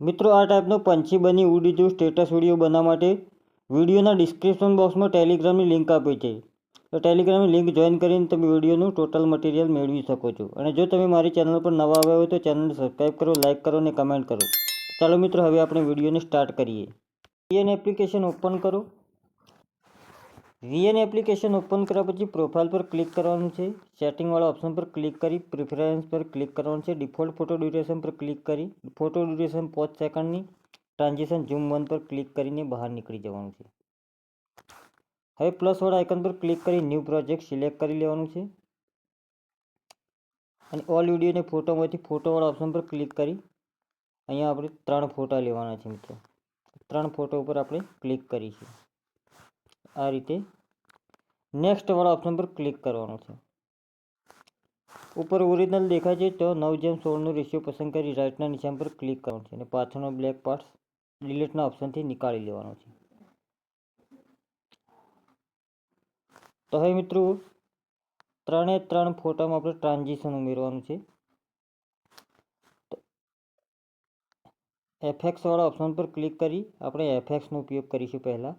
મિત્રો, આ ટાઈપનો પંછી બની ઉડી જવું સ્ટેટસ વીડિયો બનાવવા માટે. વિડીયોના ડિસ્ક્રિપ્શન બોક્સમાં ટેલિગ્રામની લિંક આપી છે. તો ટેલિગ્રામની લિંક જોઈન કરીને તમે વિડીયોનું ટોટલ મટીરિયલ મેળવી શકો છો. અને જો તમે મારી ચેનલ પર નવા આવ્યા હોય તો ચેનલને સબસ્ક્રાઈબ કરો લાઇક કરો અને કમેન્ટ કરો. ચાલો મિત્રો, હવે આપણે વિડીયોને સ્ટાર્ટ કરીએ. એન એપ્લિકેશન ઓપન કરો. વીએન એપ્લિકેશન ઓપન કર્યા પછી પ્રોફાઇલ પર ક્લિક કરવાનું છે. સેટિંગવાળા ઓપ્શન પર ક્લિક કરી પ્રિફરન્સ પર ક્લિક કરવાનું છે. ડિફોલ્ટ ફોટો ડ્યુરેશન પર ક્લિક કરી ફોટો ડ્યુરેશન પાંચ સેકન્ડની ટ્રાન્ઝેક્શન ઝૂમ વન પર ક્લિક કરીને બહાર નીકળી જવાનું છે. હવે પ્લસવાળા આઇકન પર ક્લિક કરી ન્યૂ પ્રોજેક્ટ સિલેક્ટ કરી લેવાનું છે. અને ઓલ વિડીયોને ફોટોમાંથી ફોટોવાળા ઓપ્શન પર ક્લિક કરી, અહીંયા આપણે ત્રણ ફોટા લેવાના છે મિત્રો. ત્રણ ફોટો ઉપર આપણે ક્લિક કરીશું. આ રીતે નેક્સ્ટ વાળા ઓપ્શન પર ક્લિક કરવાનું છે. ઉપર ઓરિજિનલ દેખાય છે તો નવ જેમ સોળનો રેશિયો પસંદ કરી રાઇટના નિશાન પર ક્લિક કરવાનું છે અને પાછળનો બ્લેક પાર્ટ્સ ડિલીટના ઓપ્શનથી નીકાળી લેવાનો છે. તો હવે મિત્રો ત્રણે ત્રણ ફોટામાં આપણે ટ્રાન્ઝેક્શન ઉમેરવાનું છે. એફએક્સ વાળા ઓપ્શન પર ક્લિક કરી આપણે એફએક્સનો ઉપયોગ કરીશું પહેલાં.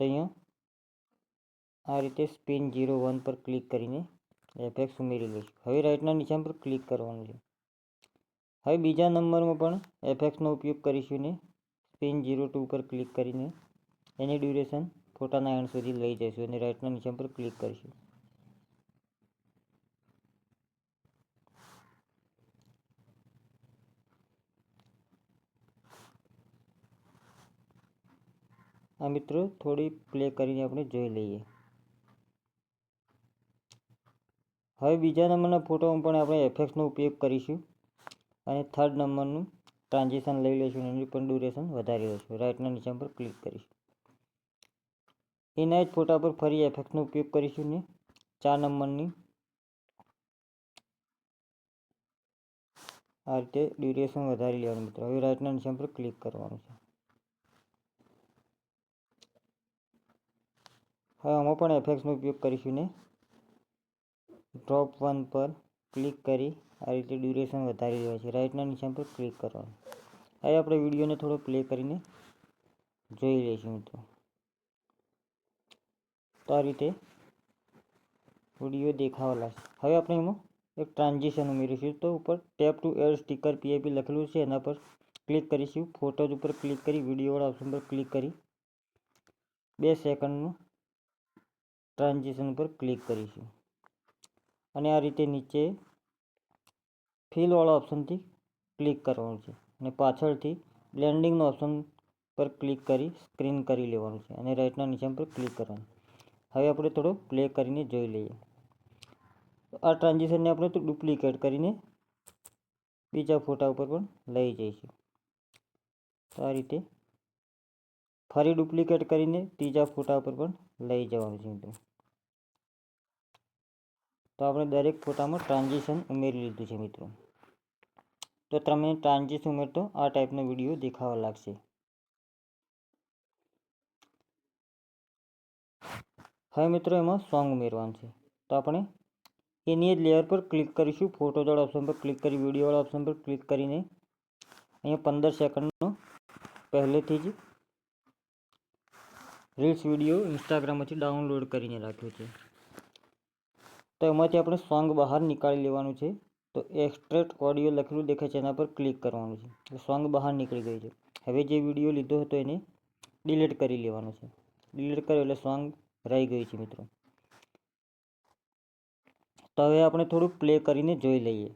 તો અહીંયા આ રીતે સ્પિન જીરો વન પર ક્લિક કરીને એફએક્સ ઉમેરી લઈશું. હવે રાઇટના નિશાન પર ક્લિક કરવાનું છે. હવે બીજા નંબરમાં પણ એફએક્સનો ઉપયોગ કરીશું ને. સ્પિન જીરો ટુ પર ક્લિક કરીને એની ડ્યુરેશન ફોટાના એન્ડ સુધી લઈ જઈશું અને રાઇટના નિશાન પર ક્લિક કરીશું. આ મિત્રો, થોડી પ્લે કરીને આપણે જોઈ લઈએ. હવે બીજા નંબરના ફોટોમાં પણ આપણે એફએક્સનો ઉપયોગ કરીશું અને થર્ડ નંબરનું ટ્રાન્ઝેક્શન લઈ લઈશું એનું પણ ડ્યુરેશન વધારી લઈશું. રાઇટના નીચે પર ક્લિક કરીશું. એના જ ફોટા પર ફરી એફએક્સનો ઉપયોગ કરીશું ને. ચાર નંબરની આ રીતે ડ્યુરેશન વધારી લેવાનું મિત્રો. હવે રાઇટના નીચે પર ક્લિક કરવાનું છે. હવે આમાં પણ એફએક્સનો ઉપયોગ કરીશું ને. ડ્રોપ વન પર ક્લિક કરી આ રીતે ડ્યુરેશન વધારી રહ્યા છે. રાઇટના નિશાન પર ક્લિક કરવાનું. હવે આપણે વિડીયોને થોડો પ્લે કરીને જોઈ લઈશું મિત્રો. તો આ રીતે વીડિયો દેખાવા લાગશે હવે આપણે એમાં એક ટ્રાન્ઝેક્શન ઉમેરીશું. તો ઉપર tap to add sticker PIP લખેલું છે. એના પર ક્લિક કરીશું. ફોટોઝ ઉપર ક્લિક કરી વિડીયોવાળા ઓપ્શન પર ક્લિક કરી. બે સેકન્ડનું ટ્રાન્ઝેક્શન ઉપર ક્લિક કરીશું. અને આ રીતે નીચે ફિલવાળા ઓપ્શનથી ક્લિક કરવાનું છે. અને પાછળથી બ્લેન્ડિંગનો ઓપ્શન પર ક્લિક કરી સ્ક્રીન કરી લેવાનું છે. અને રાઇટના નિશાન પર ક્લિક કરવાનું. હવે આપણે થોડો પ્લે કરીને જોઈ લઈએ. આ ટ્રાન્ઝેક્શનને આપણે ડુપ્લિકેટ કરીને બીજા ફોટા ઉપર પણ લઈ જઈશું. તો આ રીતે ફરી ડુપ્લિકેટ કરીને ત્રીજા ફોટા ઉપર પણ લઈ જવાનું છે મિત્રો. તો આપણે દરેક ફોટામાં ટ્રાન્ઝેક્શન ઉમેરી લીધું છે મિત્રો. તો તમે ટ્રાન્ઝેક્શન ઉમેરતો આ ટાઈપનો વીડિયો દેખાવા લાગશે. હવે મિત્રો એમાં સોંગ ઉમેરવાનું છે. તો આપણે એની જ લેયર પર ક્લિક કરીશું ફોટોવાળા ઓપ્શન પર ક્લિક કરી વિડીયોવાળા ઓપ્શન પર ક્લિક કરીને અહીંયા પંદર સેકન્ડનો પહેલેથી જ રીલ્સ વીડિયો ઇન્સ્ટાગ્રામમાંથી ડાઉનલોડ કરીને રાખ્યો છે. તો એમાંથી આપણે સોંગ બહાર નીકાળી લેવાનું છે. તો એક્સ્ટ્રેટ ઓડિયો લખેલું દેખાય છે એના પર ક્લિક કરવાનું છે. એટલે સોંગ બહાર નીકળી ગઈ છે. હવે જે વીડિયો લીધો હતો એને ડિલીટ કરી લેવાનો છે. ડિલીટ કર્યો એટલે સોંગ રહી ગયું છે મિત્રો. તો હવે આપણે થોડું પ્લે કરીને જોઈ લઈએ.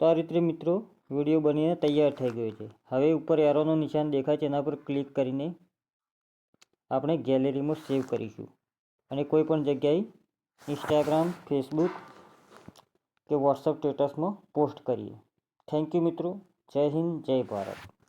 તો આ રીતે મિત્રો વીડિયો બનીને તૈયાર થઈ ગયો છે. હવે ઉપર એરોનું નિશાન દેખાય છે, એના પર ક્લિક કરીને આપણે ગેલેરીમાં સેવ કરીશું. અને કોઈ પણ જગ્યાએ ઇન્સ્ટાગ્રામ ફેસબુક કે વોટ્સઅપ સ્ટેટસમાં પોસ્ટ કરીએ. થેન્ક યુ મિત્રો. જય હિન્દ, જય ભારત.